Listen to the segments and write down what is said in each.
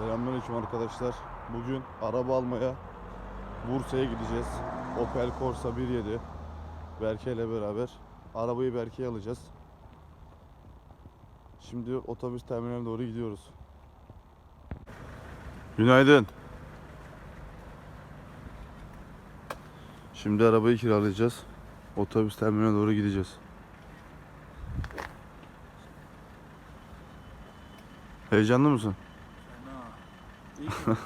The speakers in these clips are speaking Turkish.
Selamünaleyküm arkadaşlar. Bugün araba almaya Bursa'ya gideceğiz. Opel Corsa 1.7 Berke ile beraber. Arabayı Berke'ye alacağız. Şimdi otobüs terminaline doğru gidiyoruz. Günaydın. Şimdi arabayı kiralayacağız. Otobüs terminaline doğru gideceğiz. Heyecanlı mısın? İnşallah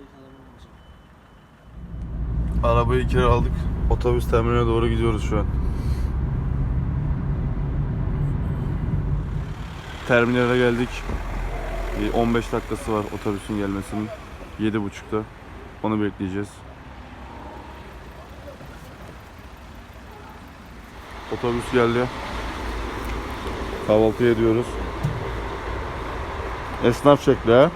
yakalamam olacak. Arabayı kiraladık. Otobüs terminaline doğru gidiyoruz şu an. Terminale geldik. Bir 15 dakikası var otobüsün gelmesinin. 7.30'da. Onu bekleyeceğiz. Otobüs geldi. Kahvaltı ediyoruz. Esnaf şekli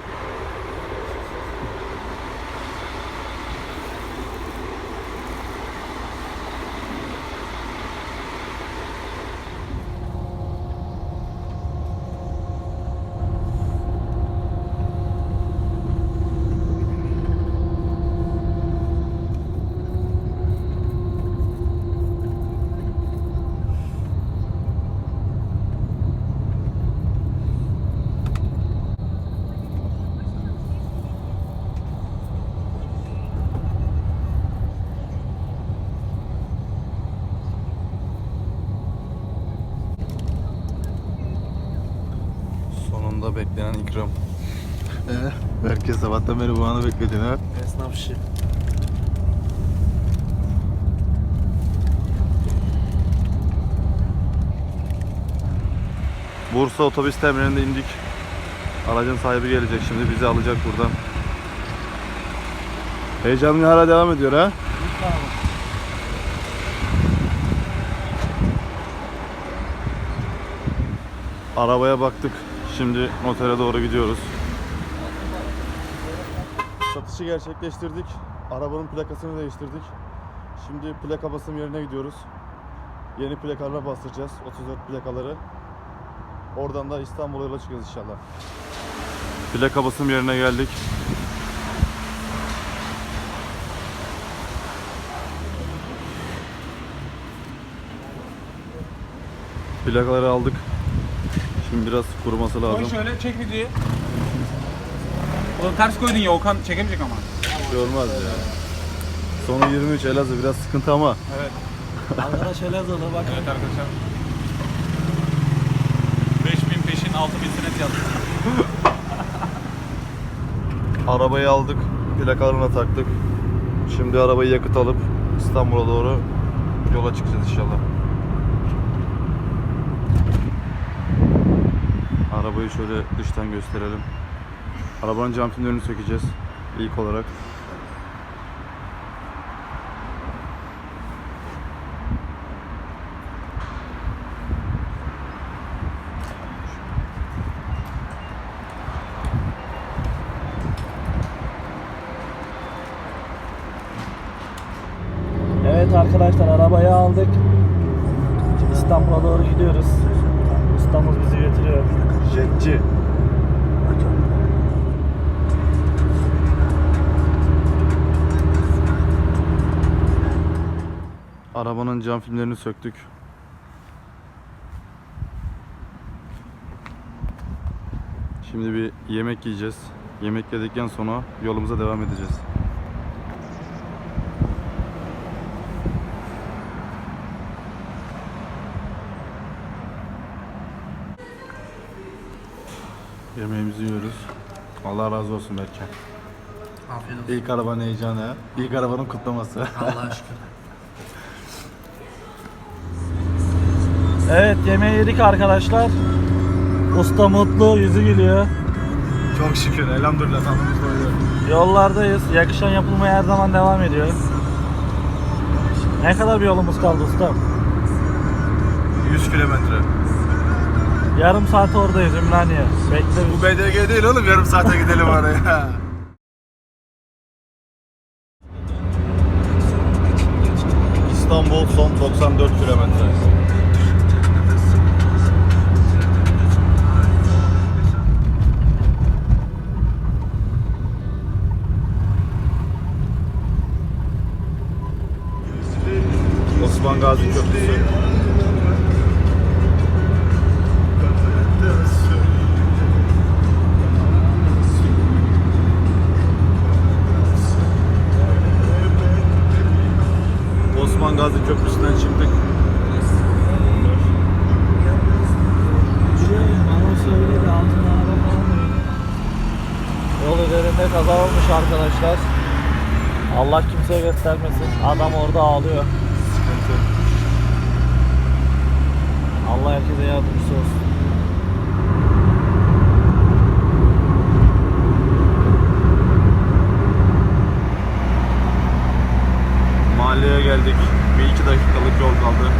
Sonunda beklenen ikram. Herkes sabahtan beri bu anı bekledi ha. Esnaf işi. Bursa otobüs terminalinde indik. Aracın sahibi gelecek şimdi bizi alacak buradan. Heyecanlı hala devam ediyor ha. Arabaya baktık. Şimdi notere doğru gidiyoruz. Satışı gerçekleştirdik. Arabanın plakasını değiştirdik. Şimdi plaka basım yerine gidiyoruz. Yeni plakalarına bastıracağız. 34 plakaları. Oradan da İstanbul'a yola çıkacağız inşallah. Plaka basım yerine geldik. Plakaları aldık. Şimdi biraz kuruması Koy lazım. şöyle çek videoyu. Oğlum ters koydun ya Okan çekemeyecek ama. Görmez ya. Sonu 23 Elazığ biraz sıkıntı ama. Evet. Arkadaş Elazığlı bak. Evet arkadaşlar. 5000 peşin 6000 senet yazdık. Arabayı aldık, plakalarına taktık. Şimdi arabayı yakıt alıp İstanbul'a doğru yola çıkacağız inşallah. Arabayı şöyle dıştan gösterelim. Arabanın cam filmlerini sökeceğiz ilk olarak. Evet arkadaşlar arabayı aldık. İstanbul'a doğru gidiyoruz. İstanbul bizi götürüyor. Jetçi. Arabanın cam filmlerini söktük. Şimdi bir yemek yiyeceğiz. Yemek yedikten sonra yolumuza devam edeceğiz. Yemeğimizi yiyoruz. Allah razı olsun Berke. Afiyet olsun. İlk arabanın heyecanı, ilk arabanın kutlaması. Allah'a şükür. Evet yemeği yedik arkadaşlar. Usta mutlu, yüzü gülüyor. Çok şükür, elhamdülillah doyuyor. Yollardayız. Yakışan yapılmaya her zaman devam ediyor. Ne kadar bir yolumuz kaldı usta? 100 kilometre. Yarım saat oradayız Ümraniye. Bekle. Bu BDG değil oğlum, yarım saate gidelim oraya. İstanbul son 94 kilometre. Gazi Köprüsü'nden çıktık. Yol üzerinde kaza olmuş arkadaşlar. Allah kimseye göstermesin. Adam orada ağlıyor. Sıkıntı. Allah herkese yardımcısı olsun. Mahalleye geldik. Bir iki dakikalık yol kaldı.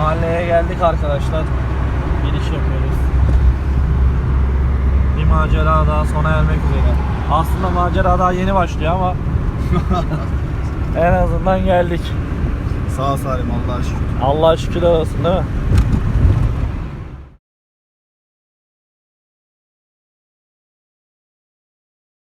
Mahalleye geldik arkadaşlar. Giriş yapıyoruz. Bir macera daha sona ermek üzere. Aslında macera daha yeni başlıyor ama en azından geldik. Sağ salim Allah'a şükür. Allah'a şükürler olsun değil mi?